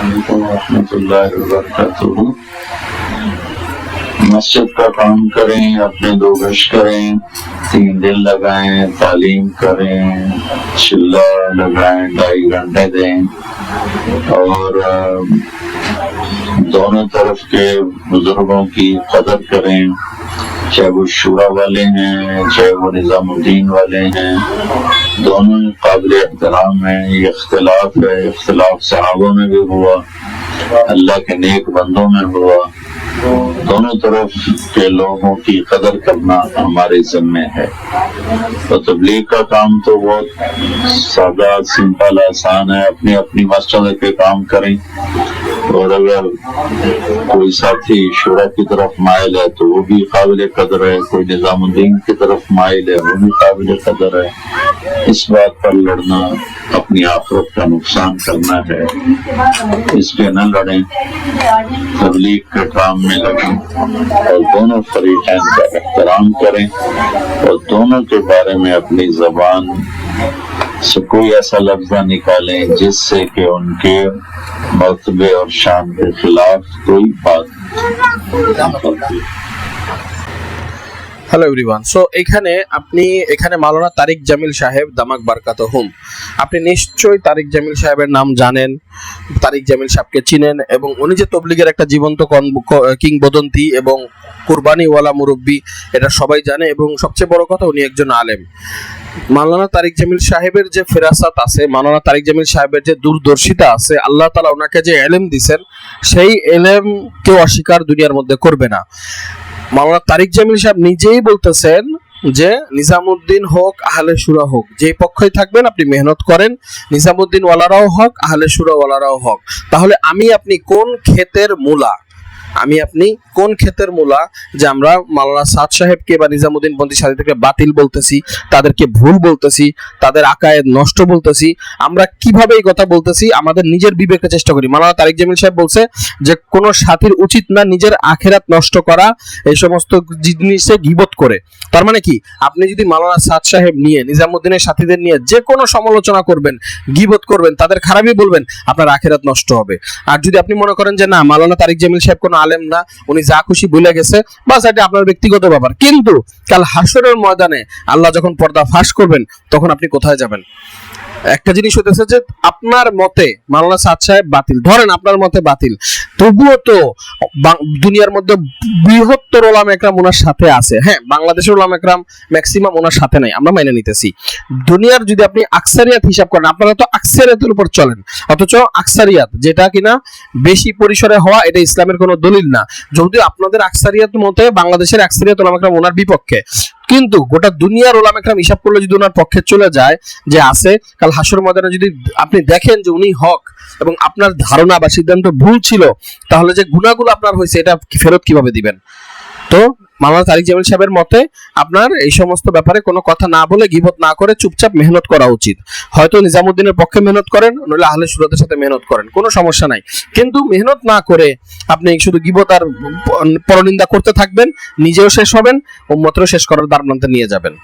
علیکم ورحمۃ اللہ وبرکاتہ۔ مسجد کا کام کریں، اپنے دو گش کریں، تین دن لگائیں، تعلیم کریں، چلا لگائیں، ڈھائی گھنٹے دیں۔ اور دونوں طرف کے بزرگوں کی قدر کریں۔ چاہے وہ شورا والے ہیں چاہے وہ نظام الدین والے ہیں، دونوں قابل احترام ہیں، یہ اختلاف ہے، اختلاف صحابہ میں بھی ہوا، اللہ کے نیک بندوں میں ہوا۔ دونوں طرف کے لوگوں کی قدر کرنا ہمارے ذمے ہے۔ تو تبلیغ کا کام تو بہت سادہ، سمپل، آسان ہے۔ اپنی اپنی مسجد کے کام کریں۔ اور اگر کوئی ساتھی شعرا کی طرف مائل ہے تو وہ بھی قابل قدر ہے، کوئی نظام الدین کی طرف مائل ہے، وہ بھی قابل قدر ہے۔ اس بات پر لڑنا اپنی آخرت کا نقصان کرنا ہے۔ اس پہ نہ لڑیں۔ تبلیغ کے کام میں لگیں اور دونوں فریقین کا احترام کریں اور دونوں کے بارے میں اپنی زبان سے کوئی ایسا لفظ نکالیں جس سے کہ ان کے Multiway or sham is large three path. Hello everyone so এখানে আপনি, এখানে মাওলানা তারিক জামিল সাহেব দামাক বারকাত হুম। আপনি নিশ্চয়ই তারিক জামিল সাহেবের নাম জানেন, তারিক জামিল সাহেবকে চিনেন এবং উনি যে তবলিগের একটা জীবন্ত কিংবদন্তি এবং কুরবানিওয়ালা মুরব্বী, এটা সবাই জানে এবং সবচেয়ে বড় কথা উনি একজন আলেম। মাওলানা তারিক জামিল সাহেবের যে ফেরাসাত আছে, মাওলানা তারিক জামিল সাহেবের যে দূরদর্শিতা আছে, আল্লাহ তালা ওনাকে যে এলেম দিছেন, সেই এলেম কেউ অস্বীকার দুনিয়ার মধ্যে করবে না। মাওলানা তারিক জামিল সাহেব নিজেই বলতেছেন যে নিজামুদ্দিন হোক, আহলে সুরা হোক। যে পক্ষই থাকবেন, আপনি মেহনত করেন। নিজামুদ্দিন ওয়ালারাও হোক, আহলে সুরা ওয়ালারাও হোক। তাহলে আমি, আপনি কোন ক্ষেতের মূলা আমি আপনি কোন ক্ষেতের মূলা যে আমরা মাওলানা সাদ সাহেবকে বা নিজামুদ্দিন পন্থী সাথীদেরকে বাতিল বলতেছি, তাদেরকে ভুল বলতেছি, তাদের আকায়ের নষ্ট বলতেছি, আমরা কীভাবে এই কথা বলতেছি আমাদের নিজের বিবেকে চেষ্টা করি। মাওলানা তারিক জামিল সাহেব বলছে যে, কোন সাথীর উচিত না নিজের আখেরাত নষ্ট করা, এই সমস্ত জিনিসে গিবত করে। তার মানে কি? আপনি যদি মাওলানা সাদ সাহেব নিয়ে, নিজামুদ্দিনের সাথীদের নিয়ে যে কোনো সমালোচনা করবেন, গিবত করবেন, তাদের খারাপই বলবেন, আপনার আখেরাত নষ্ট হবে। আর যদি আপনি মনে করেন যে, না, মাওলানা তারিক জামিল সাহেব কোনো আলেম না উনি যা খুশি ভুলে গেছে, বাস এটা আপনার ব্যক্তিগত ব্যাপার। কিন্তু কাল হাসরের ময়দানে আল্লাহ যখন পর্দা ফাঁস করবেন, তখন আপনি কোথায় যাবেন? একটা জিনিস হতেছে যে আপনার মতে মাওলানা সাদ সাহেব বাতিল, ধরেন আপনার মতে বাতিল তবুও তো দুনিয়ার মধ্যে বৃহত্তর ওলাম একরাম ওনার সাথে আছে। হ্যাঁ বাংলাদেশের ওলাম একরাম ম্যাক্সিমাম ওনার সাথে নাই, আমরা মেনে নিতেছি। দুনিয়ার যদি আপনি আকসারিয়াত হিসাব করেন, আপনারা তো আকসারিয়াতের উপর চলেন। অথচ আকসারিয়াত যেটা কিনা বেশি পরিসরে হওয়া, এটা ইসলামের কোনো দলিল না। যদিও আপনাদের আকসারিয়াত মতে বাংলাদেশের আকসারিয়াত ওলাম একরাম ওনার বিপক্ষে। কিন্তু গোটা দুনিয়ার ওলাম একরাম হিসাব করলে যদি ওনার পক্ষে চলে যায় যে আছে, কাল হাসর ময়দানে যদি আপনি দেখেন যে উনি হক এবং আপনার ধারণা বা সিদ্ধান্ত ভুল ছিল, তাহলে যে গুণাগুলো আপনার হয়েছে, এটা ফেরত কীভাবে দিবেন? তো মাওলানা তারিক জামিল সাহেবের মতে আপনার এই সমস্ত ব্যাপারে কোনো কথা না বলে গিবত না করে চুপচাপ মেহনত করা উচিত। হয়তো নিজামুদ্দিনের পক্ষে মেহনত করেন, নইলে আহলে সুরাতের সাথে মেহনত করেন। কোনো সমস্যা নাই। কিন্তু মেহনত না করে আপনি শুধু গিবত আর পরনিন্দা করতে থাকবেন, নিজেও শেষ হবেন ও মতেও শেষ করার দ্বার নিয়ে যাবেন।